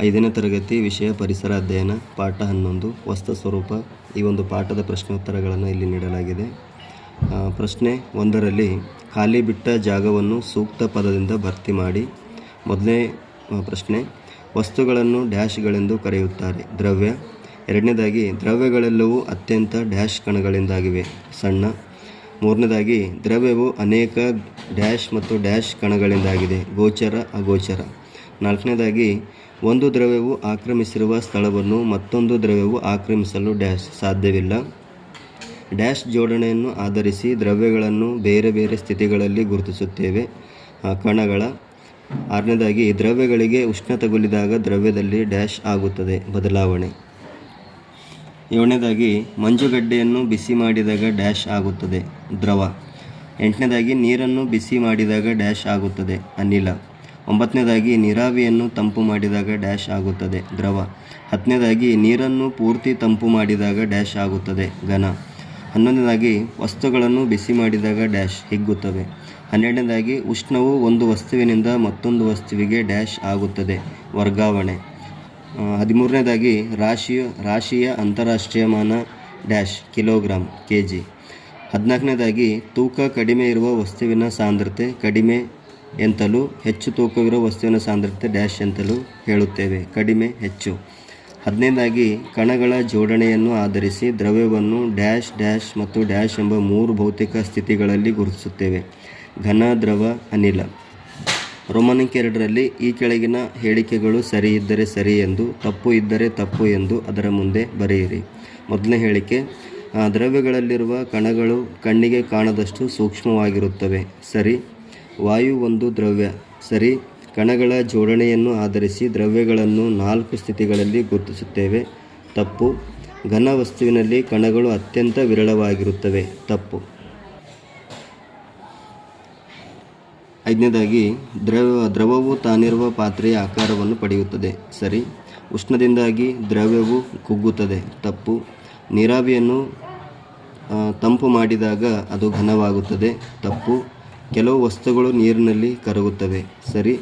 ಐದನೇ ತರಗತಿ ವಿಷಯ ಪರಿಸರ ಅಧ್ಯಯನ, ಪಾಠ ಹನ್ನೊಂದು, ವಸ್ತು ಸ್ವರೂಪ ಈ ಒಂದು ಪಾಠದ ಪ್ರಶ್ನೋತ್ತರಗಳನ್ನು ಇಲ್ಲಿ ನೀಡಲಾಗಿದೆ. ಪ್ರಶ್ನೆ ಒಂದರಲ್ಲಿ, ಖಾಲಿ ಬಿಟ್ಟ ಜಾಗವನ್ನು ಸೂಕ್ತ ಪದದಿಂದ ಭರ್ತಿ ಮಾಡಿ. ಮೊದಲನೇ ಪ್ರಶ್ನೆ, ವಸ್ತುಗಳನ್ನು ಡ್ಯಾಶ್ಗಳೆಂದು ಕರೆಯುತ್ತಾರೆ. ದ್ರವ್ಯ. ಎರಡನೇದಾಗಿ, ದ್ರವ್ಯಗಳೆಲ್ಲವೂ ಅತ್ಯಂತ ಡ್ಯಾಶ್ ಕಣಗಳಿಂದಾಗಿವೆ. ಸಣ್ಣ. ಮೂರನೇದಾಗಿ, ದ್ರವ್ಯವು ಅನೇಕ ಡ್ಯಾಶ್ ಮತ್ತು ಡ್ಯಾಶ್ ಕಣಗಳಿಂದಾಗಿದೆ. ಗೋಚರ, ಅಗೋಚರ. ನಾಲ್ಕನೇದಾಗಿ ಒಂದು ದ್ರವ್ಯವು ಆಕ್ರಮಿಸಿರುವ ಸ್ಥಳವನ್ನು ಮತ್ತೊಂದು ದ್ರವ್ಯವು ಆಕ್ರಮಿಸಲು ಡ್ಯಾಶ್ ಸಾಧ್ಯವಿಲ್ಲ. ಡ್ಯಾಶ್ ಜೋಡಣೆಯನ್ನು ಆಧರಿಸಿ ದ್ರವ್ಯಗಳನ್ನು ಬೇರೆ ಬೇರೆ ಸ್ಥಿತಿಗಳಲ್ಲಿ ಗುರುತಿಸುತ್ತೇವೆ. ಕಣಗಳ. ಆರನೇದಾಗಿ ದ್ರವ್ಯಗಳಿಗೆ ಉಷ್ಣ ತಗುಲಿದಾಗ ದ್ರವ್ಯದಲ್ಲಿ ಡ್ಯಾಶ್ ಆಗುತ್ತದೆ. ಬದಲಾವಣೆ. ಏಳನೇದಾಗಿ, ಮಂಜುಗಡ್ಡೆಯನ್ನು ಬಿಸಿ ಮಾಡಿದಾಗ ಡ್ಯಾಶ್ ಆಗುತ್ತದೆ. ದ್ರವ. ಎಂಟನೇದಾಗಿ, ನೀರನ್ನು ಬಿಸಿ ಮಾಡಿದಾಗ ಡ್ಯಾಶ್ ಆಗುತ್ತದೆ. ಅನಿಲ. ಒಂಬತ್ತನೇದಾಗಿ ನೀರಾವಿಯನ್ನು ತಂಪು ಮಾಡಿದಾಗ ಡ್ಯಾಶ್ ಆಗುತ್ತದೆ, ದ್ರವ. ಹತ್ತನೇದಾಗಿ ನೀರನ್ನು ಪೂರ್ತಿ ತಂಪು ಮಾಡಿದಾಗ ಡ್ಯಾಶ್ ಆಗುತ್ತದೆ, ಘನ. ಹನ್ನೊಂದನೇದಾಗಿ ವಸ್ತುಗಳನ್ನು ಬಿಸಿ ಮಾಡಿದಾಗ ಡ್ಯಾಶ್ ಹಿಗ್ಗುತ್ತವೆ ಹನ್ನೆರಡನೇದಾಗಿ ಉಷ್ಣವು ಒಂದು ವಸ್ತುವಿನಿಂದ ಮತ್ತೊಂದು ವಸ್ತುವಿಗೆ ಡ್ಯಾಶ್ ಆಗುತ್ತದೆ, ವರ್ಗಾವಣೆ. ಹದಿಮೂರನೇದಾಗಿ ರಾಶಿಯ ರಾಶಿಯ ಅಂತಾರಾಷ್ಟ್ರೀಯ ಮಾನ ಡ್ಯಾಶ್ ಕಿಲೋಗ್ರಾಮ್ ಕೆ ಜಿ ಹದಿನಾಲ್ಕನೇದಾಗಿ ತೂಕ ಕಡಿಮೆ ಇರುವ ವಸ್ತುವಿನ ಸಾಂದ್ರತೆ ಕಡಿಮೆ ಎಂತಲೂ ಹೆಚ್ಚು ತೂಕವಿರುವ ವಸ್ತುವಿನ ಸಾಂದ್ರತೆ ಡ್ಯಾಶ್ ಎಂತಲೂ ಹೇಳುತ್ತೇವೆ. ಕಡಿಮೆ, ಹೆಚ್ಚು. ಹದಿನೈದಾಗಿ ಕಣಗಳ ಜೋಡಣೆಯನ್ನು ಆಧರಿಸಿ ದ್ರವ್ಯವನ್ನು ಡ್ಯಾಶ್ ಡ್ಯಾಶ್ ಮತ್ತು ಡ್ಯಾಶ್ ಎಂಬ ಮೂರು ಭೌತಿಕ ಸ್ಥಿತಿಗಳಲ್ಲಿ ಗುರುತಿಸುತ್ತೇವೆ. ಘನ, ದ್ರವ, ಅನಿಲ. ರೋಮನಿಕ್ ಎರಡರಲ್ಲಿ ಈ ಕೆಳಗಿನ ಹೇಳಿಕೆಗಳು ಸರಿ ಇದ್ದರೆ ಸರಿ ಎಂದು, ತಪ್ಪು ಇದ್ದರೆ ತಪ್ಪು ಎಂದು ಅದರ ಮುಂದೆ ಬರೆಯಿರಿ. ಮೊದಲನೇ ಹೇಳಿಕೆ ದ್ರವ್ಯಗಳಲ್ಲಿರುವ ಕಣಗಳು ಕಣ್ಣಿಗೆ ಕಾಣದಷ್ಟು ಸೂಕ್ಷ್ಮವಾಗಿರುತ್ತವೆ. ಸರಿ. ವಾಯು ಒಂದು ದ್ರವ್ಯ. ಸರಿ, ಕಣಗಳ ಜೋಡಣೆಯನ್ನು ಆಧರಿಸಿ ದ್ರವ್ಯಗಳನ್ನು ನಾಲ್ಕು ಸ್ಥಿತಿಗಳಲ್ಲಿ ಗುರುತಿಸುತ್ತೇವೆ. ತಪ್ಪು. ಘನ ವಸ್ತುವಿನಲ್ಲಿ ಕಣಗಳು ಅತ್ಯಂತ ವಿರಳವಾಗಿರುತ್ತವೆ. ತಪ್ಪು. ಐದನೇದಾಗಿ, ದ್ರವ ದ್ರವವು ತಾನಿರುವ ಪಾತ್ರೆಯ ಆಕಾರವನ್ನು ಪಡೆಯುತ್ತದೆ. ಸರಿ, ಉಷ್ಣದಿಂದಾಗಿ ದ್ರವ್ಯವು ಕುಗ್ಗುತ್ತದೆ. ತಪ್ಪು. ನೀರಾವಿಯನ್ನು ತಂಪು ಮಾಡಿದಾಗ ಅದು ಘನವಾಗುತ್ತದೆ. ತಪ್ಪು. ಕೆಲವು ವಸ್ತುಗಳು ನೀರಿನಲ್ಲಿ ಕರಗುತ್ತವೆ. ಸರಿ.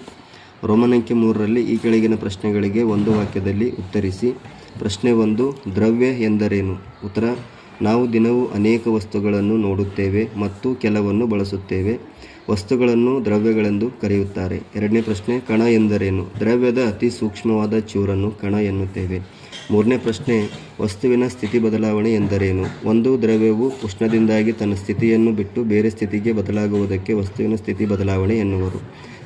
ರೋಮನಂಕೆ ಮೂರರಲ್ಲಿ ಈ ಕೆಳಗಿನ ಪ್ರಶ್ನೆಗಳಿಗೆ ಒಂದು ವಾಕ್ಯದಲ್ಲಿ ಉತ್ತರಿಸಿ. ಪ್ರಶ್ನೆ ಒಂದು, ದ್ರವ್ಯ ಎಂದರೇನು? ಉತ್ತರ, ನಾವು ದಿನವೂ ಅನೇಕ ವಸ್ತುಗಳನ್ನು ನೋಡುತ್ತೇವೆ ಮತ್ತು ಕೆಲವನ್ನು ಬಳಸುತ್ತೇವೆ. ವಸ್ತುಗಳನ್ನು ದ್ರವ್ಯಗಳೆಂದು ಕರೆಯುತ್ತಾರೆ. ಎರಡನೇ ಪ್ರಶ್ನೆ, ಕಣ ಎಂದರೇನು? ದ್ರವ್ಯದ ಅತಿ ಸೂಕ್ಷ್ಮವಾದ ಚೂರನ್ನು ಕಣ ಎನ್ನುತ್ತೇವೆ. ಮೂರನೇ ಪ್ರಶ್ನೆ, ವಸ್ತುವಿನ ಸ್ಥಿತಿ ಬದಲಾವಣೆ ಎಂದರೇನು? ಒಂದು, ದ್ರವ್ಯವು ಉಷ್ಣದಿಂದಾಗಿ ತನ್ನ ಸ್ಥಿತಿಯನ್ನು ಬಿಟ್ಟು ಬೇರೆ ಸ್ಥಿತಿಗೆ ಬದಲಾಗುವುದಕ್ಕೆ ವಸ್ತುವಿನ ಸ್ಥಿತಿ ಬದಲಾವಣೆ ಎನ್ನುವರು.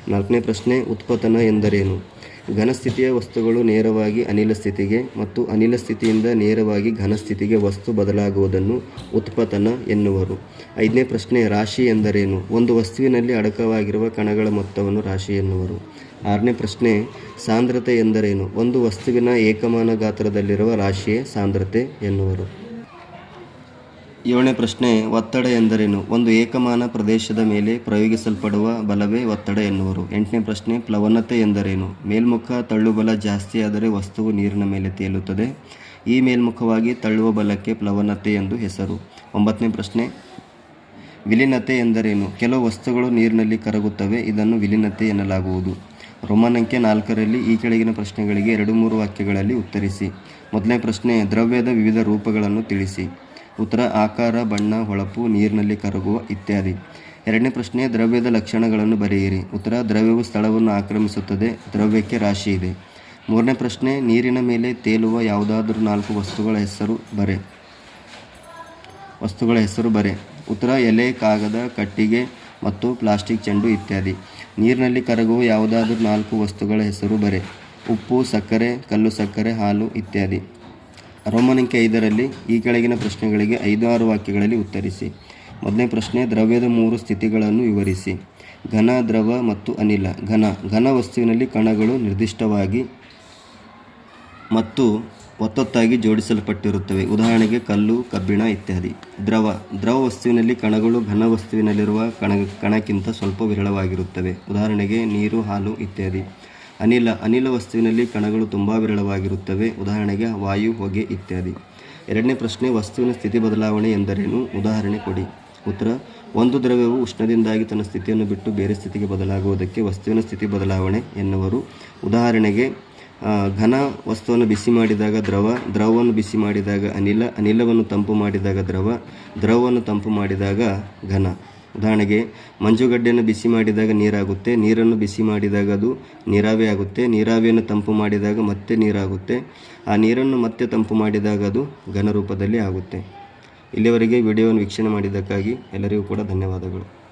ನಾಲ್ಕನೇ ಪ್ರಶ್ನೆ ಉತ್ಪತನ ಎಂದರೇನು? ಘನ ಸ್ಥಿತಿಯ ವಸ್ತುಗಳು ನೇರವಾಗಿ ಅನಿಲ ಸ್ಥಿತಿಗೆ ಮತ್ತು ಅನಿಲ ಸ್ಥಿತಿಯಿಂದ ನೇರವಾಗಿ ಘನ ಸ್ಥಿತಿಗೆ ವಸ್ತು ಬದಲಾಗುವುದನ್ನು ಉತ್ಪತನ ಎನ್ನುವರು. ಐದನೇ ಪ್ರಶ್ನೆ, ರಾಶಿ ಎಂದರೇನು? ಒಂದು ವಸ್ತುವಿನಲ್ಲಿ ಅಡಕವಾಗಿರುವ ಕಣಗಳ ಮೊತ್ತವನ್ನು ರಾಶಿ ಎನ್ನುವರು. ಆರನೇ ಪ್ರಶ್ನೆ, ಸಾಂದ್ರತೆ ಎಂದರೇನು? ಒಂದು ವಸ್ತುವಿನ ಏಕಮಾನ ಗಾತ್ರದಲ್ಲಿರುವ ರಾಶಿಯೇ ಸಾಂದ್ರತೆ ಎನ್ನುವರು. ಏಳನೇ ಪ್ರಶ್ನೆ, ಒತ್ತಡ ಎಂದರೇನು? ಒಂದು ಏಕಮಾನ ಪ್ರದೇಶದ ಮೇಲೆ ಪ್ರಯೋಗಿಸಲ್ಪಡುವ ಬಲವೇ ಒತ್ತಡ ಎನ್ನುವರು. ಎಂಟನೇ ಪ್ರಶ್ನೆ, ಪ್ಲವನತೆ ಎಂದರೇನು? ಮೇಲ್ಮುಖ ತಳ್ಳುಬಲ ಜಾಸ್ತಿಯಾದರೆ ವಸ್ತುವು ನೀರಿನ ಮೇಲೆ ತೇಲುತ್ತದೆ. ಈ ಮೇಲ್ಮುಖವಾಗಿ ತಳ್ಳುವ ಬಲಕ್ಕೆ ಪ್ಲವನತೆ ಎಂದು ಹೆಸರು. ಒಂಬತ್ತನೇ ಪ್ರಶ್ನೆ, ವಿಲೀನತೆ ಎಂದರೇನು? ಕೆಲವು ವಸ್ತುಗಳು ನೀರಿನಲ್ಲಿ ಕರಗುತ್ತವೆ, ಇದನ್ನು ವಿಲೀನತೆ ಎನ್ನಲಾಗುವುದು. ರೋಮನಂಕೆ ನಾಲ್ಕರಲ್ಲಿ ಈ ಕೆಳಗಿನ ಪ್ರಶ್ನೆಗಳಿಗೆ ಎರಡು ಮೂರು ವಾಕ್ಯಗಳಲ್ಲಿ ಉತ್ತರಿಸಿ. ಮೊದಲನೇ ಪ್ರಶ್ನೆ, ದ್ರವ್ಯದ ವಿವಿಧ ರೂಪಗಳನ್ನು ತಿಳಿಸಿ. ಉತ್ತರ ಆಕಾರ, ಬಣ್ಣ, ಹೊಳಪು, ನೀರಿನಲ್ಲಿ ಕರಗುವ ಇತ್ಯಾದಿ. ಎರಡನೇ ಪ್ರಶ್ನೆ, ದ್ರವ್ಯದ ಲಕ್ಷಣಗಳನ್ನು ಬರೆಯಿರಿ. ಉತ್ತರ, ದ್ರವ್ಯವು ಸ್ಥಳವನ್ನು ಆಕ್ರಮಿಸುತ್ತದೆ, ದ್ರವ್ಯಕ್ಕೆ ರಾಶಿ ಇದೆ. ಮೂರನೇ ಪ್ರಶ್ನೆ, ನೀರಿನ ಮೇಲೆ ತೇಲುವ ಯಾವುದಾದರೂ ನಾಲ್ಕು ವಸ್ತುಗಳ ಹೆಸರು ಬರೆ. ವಸ್ತುಗಳ ಹೆಸರು ಬರೆ. ಉತ್ತರ, ಎಲೆ, ಕಾಗದ, ಕಟ್ಟಿಗೆ ಮತ್ತು ಪ್ಲಾಸ್ಟಿಕ್ ಚೆಂಡು ಇತ್ಯಾದಿ. ನೀರಿನಲ್ಲಿ ಕರಗುವ ಯಾವುದಾದರೂ ನಾಲ್ಕು ವಸ್ತುಗಳ ಹೆಸರು ಬರೆ. ಉಪ್ಪು, ಸಕ್ಕರೆ, ಕಲ್ಲು ಸಕ್ಕರೆ, ಹಾಲು ಇತ್ಯಾದಿ. ರೋಮನಿಕೆ ಐದರಲ್ಲಿ ಈ ಕೆಳಗಿನ ಪ್ರಶ್ನೆಗಳಿಗೆ ಐದು ಆರು ವಾಕ್ಯಗಳಲ್ಲಿ ಉತ್ತರಿಸಿ. ಮೊದಲನೇ ಪ್ರಶ್ನೆ, ದ್ರವ್ಯದ ಮೂರು ಸ್ಥಿತಿಗಳನ್ನು ವಿವರಿಸಿ. ಘನ, ದ್ರವ ಮತ್ತು ಅನಿಲ. ಘನ ಘನ ವಸ್ತುವಿನಲ್ಲಿ ಕಣಗಳು ನಿರ್ದಿಷ್ಟವಾಗಿ ಮತ್ತು ಒತ್ತೊತ್ತಾಗಿ ಜೋಡಿಸಲ್ಪಟ್ಟಿರುತ್ತವೆ. ಉದಾಹರಣೆಗೆ ಕಲ್ಲು, ಕಬ್ಬಿಣ ಇತ್ಯಾದಿ. ದ್ರವ ದ್ರವ ವಸ್ತುವಿನಲ್ಲಿ ಕಣಗಳು ಘನ ವಸ್ತುವಿನಲ್ಲಿರುವ ಕಣ, ಕಣಕ್ಕಿಂತ ಸ್ವಲ್ಪ ವಿರಳವಾಗಿರುತ್ತವೆ. ಉದಾಹರಣೆಗೆ ನೀರು, ಹಾಲು ಇತ್ಯಾದಿ. ಅನಿಲ ಅನಿಲ ವಸ್ತುವಿನಲ್ಲಿ ಕಣಗಳು ತುಂಬ ವಿರಳವಾಗಿರುತ್ತವೆ. ಉದಾಹರಣೆಗೆ ವಾಯು, ಹೊಗೆ ಇತ್ಯಾದಿ. ಎರಡನೇ ಪ್ರಶ್ನೆ, ವಸ್ತುವಿನ ಸ್ಥಿತಿ ಬದಲಾವಣೆ ಎಂದರೇನು? ಉದಾಹರಣೆ ಕೊಡಿ. ಉತ್ತರ, ಒಂದು ದ್ರವ್ಯವು ಉಷ್ಣದಿಂದಾಗಿ ತನ್ನ ಸ್ಥಿತಿಯನ್ನು ಬಿಟ್ಟು ಬೇರೆ ಸ್ಥಿತಿಗೆ ಬದಲಾಗುವುದಕ್ಕೆ ವಸ್ತುವಿನ ಸ್ಥಿತಿ ಬದಲಾವಣೆ ಎನ್ನುವರು. ಉದಾಹರಣೆಗೆ ಘನ ವಸ್ತುವನ್ನು ಬಿಸಿ ಮಾಡಿದಾಗ ದ್ರವ, ದ್ರವವನ್ನು ಬಿಸಿ ಮಾಡಿದಾಗ ಅನಿಲ, ಅನಿಲವನ್ನು ತಂಪು ಮಾಡಿದಾಗ ದ್ರವ, ದ್ರವವನ್ನು ತಂಪು ಮಾಡಿದಾಗ ಘನ. ಉದಾಹರಣೆಗೆ, ಮಂಜುಗಡ್ಡೆಯನ್ನು ಬಿಸಿ ಮಾಡಿದಾಗ ನೀರಾಗುತ್ತೆ, ನೀರನ್ನು ಬಿಸಿ ಮಾಡಿದಾಗ ಅದು ನೀರಾವಿ ಆಗುತ್ತೆ, ನೀರಾವಿಯನ್ನು ತಂಪು ಮಾಡಿದಾಗ ಮತ್ತೆ ನೀರಾಗುತ್ತೆ, ಆ ನೀರನ್ನು ಮತ್ತೆ ತಂಪು ಮಾಡಿದಾಗ ಅದು ಘನ ರೂಪದಲ್ಲಿ ಆಗುತ್ತೆ. ಇಲ್ಲಿಯವರೆಗೆ ವಿಡಿಯೋವನ್ನು ವೀಕ್ಷಣೆ ಮಾಡಿದ್ದಕ್ಕಾಗಿ ಎಲ್ಲರಿಗೂ ಕೂಡ ಧನ್ಯವಾದಗಳು.